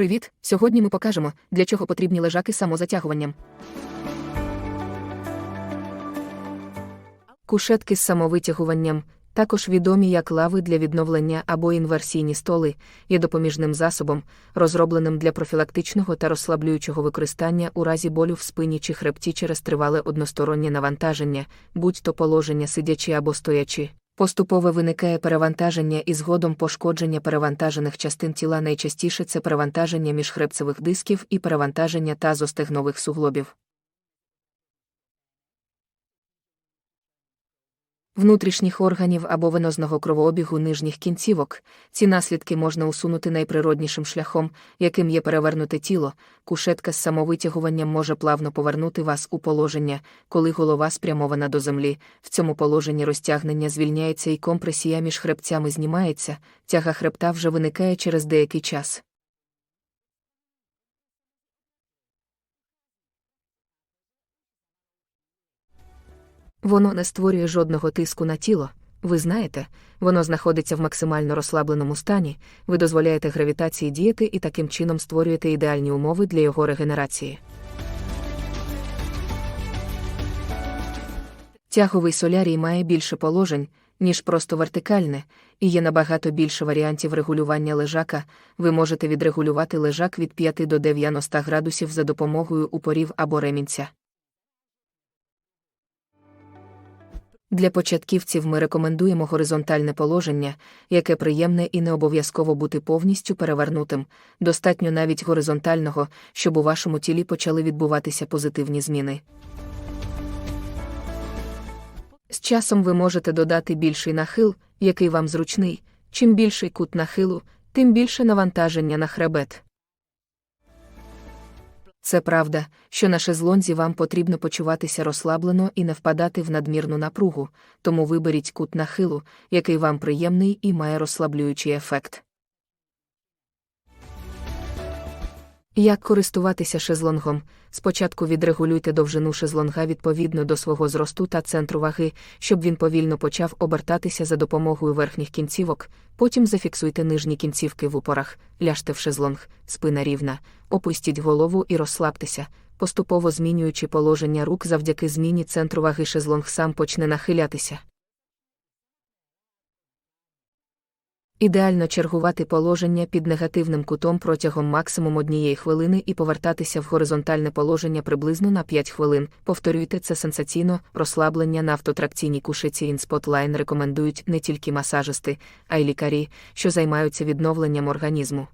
Привіт! Сьогодні ми покажемо, для чого потрібні лежаки з самозатягуванням. Кушетки з самовитягуванням, також відомі як лави для відновлення або інверсійні столи, є допоміжним засобом, розробленим для профілактичного та розслаблюючого використання у разі болю в спині чи хребті через тривале одностороннє навантаження, будь-то положення сидячи або стоячи. Поступове виникає перевантаження і згодом пошкодження перевантажених частин тіла найчастіше це перевантаження міжхребцевих дисків і перевантаження тазостегнових суглобів. Внутрішніх органів або венозного кровообігу нижніх кінцівок ці наслідки можна усунути найприроднішим шляхом, яким є перевернуте тіло. Кушетка з самовитягуванням може плавно повернути вас у положення, коли голова спрямована до землі. В цьому положенні розтягнення звільняється і компресія між хребцями знімається, тяга хребта вже виникає через деякий час. Воно не створює жодного тиску на тіло. Ви знаєте, воно знаходиться в максимально розслабленому стані, ви дозволяєте гравітації діяти і таким чином створюєте ідеальні умови для його регенерації. Тяговий солярій має більше положень, ніж просто вертикальне, і є набагато більше варіантів регулювання лежака. Ви можете відрегулювати лежак від 5 до 90 градусів за допомогою упорів або ремінця. Для початківців ми рекомендуємо горизонтальне положення, яке приємне і не обов'язково бути повністю перевернутим, достатньо навіть горизонтального, щоб у вашому тілі почали відбуватися позитивні зміни. З часом ви можете додати більший нахил, який вам зручний. Чим більший кут нахилу, тим більше навантаження на хребет. Це правда, що на шезлонзі вам потрібно почуватися розслаблено і не впадати в надмірну напругу, тому виберіть кут нахилу, який вам приємний і має розслаблюючий ефект. Як користуватися шезлонгом? Спочатку відрегулюйте довжину шезлонга відповідно до свого зросту та центру ваги, щоб він повільно почав обертатися за допомогою верхніх кінцівок, потім зафіксуйте нижні кінцівки в упорах, ляжте в шезлонг, спина рівна, опустіть голову і розслабтеся, поступово змінюючи положення рук завдяки зміні центру ваги шезлонг сам почне нахилятися. Ідеально чергувати положення під негативним кутом протягом максимум однієї хвилини і повертатися в горизонтальне положення приблизно на 5 хвилин. Повторюйте це сенсаційно, розслаблення на автотракційній кушиці InSpotline рекомендують не тільки масажисти, а й лікарі, що займаються відновленням організму.